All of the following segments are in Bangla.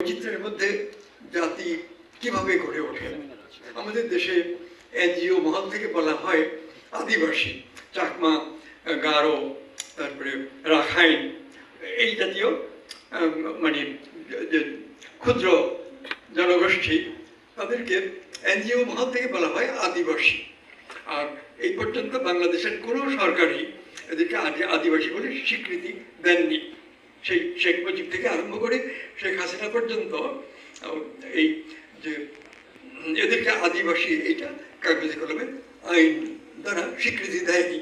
বৈচিত্র্যের মধ্যে জাতি কীভাবে গড়ে ওঠে? আমাদের দেশে এনজিও মহল থেকে বলা হয় আদিবাসী, চাকমা, গারো, তারপরে রাখাইন, এই জাতীয় মানে ক্ষুদ্র জনগোষ্ঠী, তাদেরকে এনজিও মহল থেকে বলা হয় আদিবাসী। আর এই পর্যন্ত বাংলাদেশের কোনো সরকারই এদেরকে আদি, আদিবাসী বলে স্বীকৃতি দেননি। সেই শেখ মুজিব থেকে আরম্ভ করে শেখ হাসিনা পর্যন্ত এই যে এদেরকে আদিবাসী এইটা কাগজে কলমে আইন দ্বারা স্বীকৃতি দেয়নি।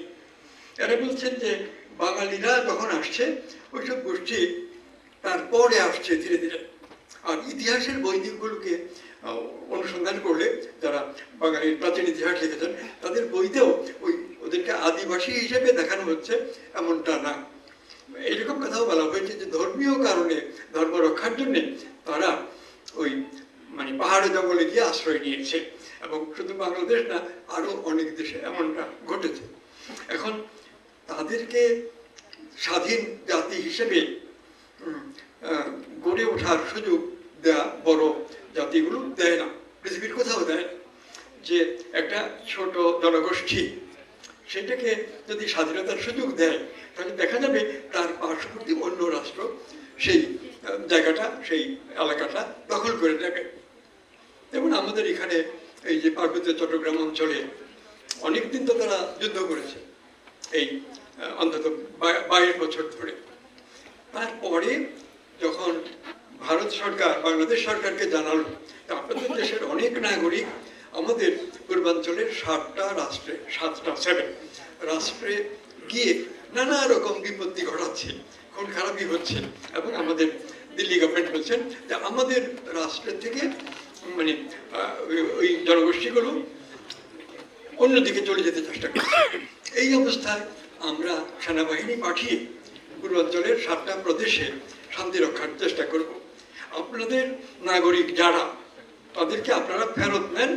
এরা বলছেন যে বাঙালিরা যখন আসছে ওইসব গোষ্ঠী তারপরে আসছে ধীরে ধীরে। আর ইতিহাসের বৈদিকগুলোকে আহ, অনুসন্ধান করলে যারা বাঙালির প্রাচীন ইতিহাস লিখেছেন তাদের বইতেও ওই ওদেরকে আদিবাসী হিসেবে দেখানো হচ্ছে এমনটা না। এরকম কথাও বলা হয়েছে যে ধর্মীয় কারণে, ধর্ম রক্ষার জন্যে তারা ওই মানে পাহাড়ে জঙ্গলে গিয়ে আশ্রয় নিয়েছে এবং শুধু বাংলাদেশ না আরও অনেক দেশে এমনটা ঘটেছে। এখন তাদেরকে স্বাধীন জাতি হিসেবে গড়ে ওঠার সুযোগ দেয়া বড় জাতিগুলো দেয় না। পৃথিবীর কোথাও দেয় যে একটা ছোট জনগোষ্ঠী, সেটাকে যদি স্বাধীনতার সুযোগ দেয় তাহলে দেখা যাবে তার পার্শ্ববর্তী অন্য রাষ্ট্র, সেই জায়গাটা, সেই এলাকাটা দখল করে নেবে। যেমন আমাদের এখানে এই যে পার্বত্য চট্টগ্রাম অঞ্চলে অনেকদিন তো তারা যুদ্ধ করেছে, এই অন্তত বাইশ বছর ধরে। তারপরে যখন ভারত সরকার, বাংলাদেশ সরকারকে জানালো আপনাদের দেশের অনেক নাগরিক আমাদের পূর্বাঞ্চলের সাতটা রাষ্ট্রে, সাতটা সেভেন রাষ্ট্রে গিয়ে নানা রকম বিপত্তি ঘটাচ্ছে, খুন খারাপই হচ্ছে। এবং আমাদের দিল্লি গভর্নমেন্ট বলছেন যে আমাদের রাষ্ট্রের থেকে মানে ওই- জনগোষ্ঠীগুলো অন্যদিকে চলে যেতে চেষ্টা করছে। এই অবস্থায় আমরা সেনাবাহিনী পাঠিয়ে পূর্বাঞ্চলের সাতটা প্রদেশে শান্তি রক্ষার চেষ্টা করব। আপনাদের নাগরিক যারা, তাদেরকে আপনারা ফেরত নেন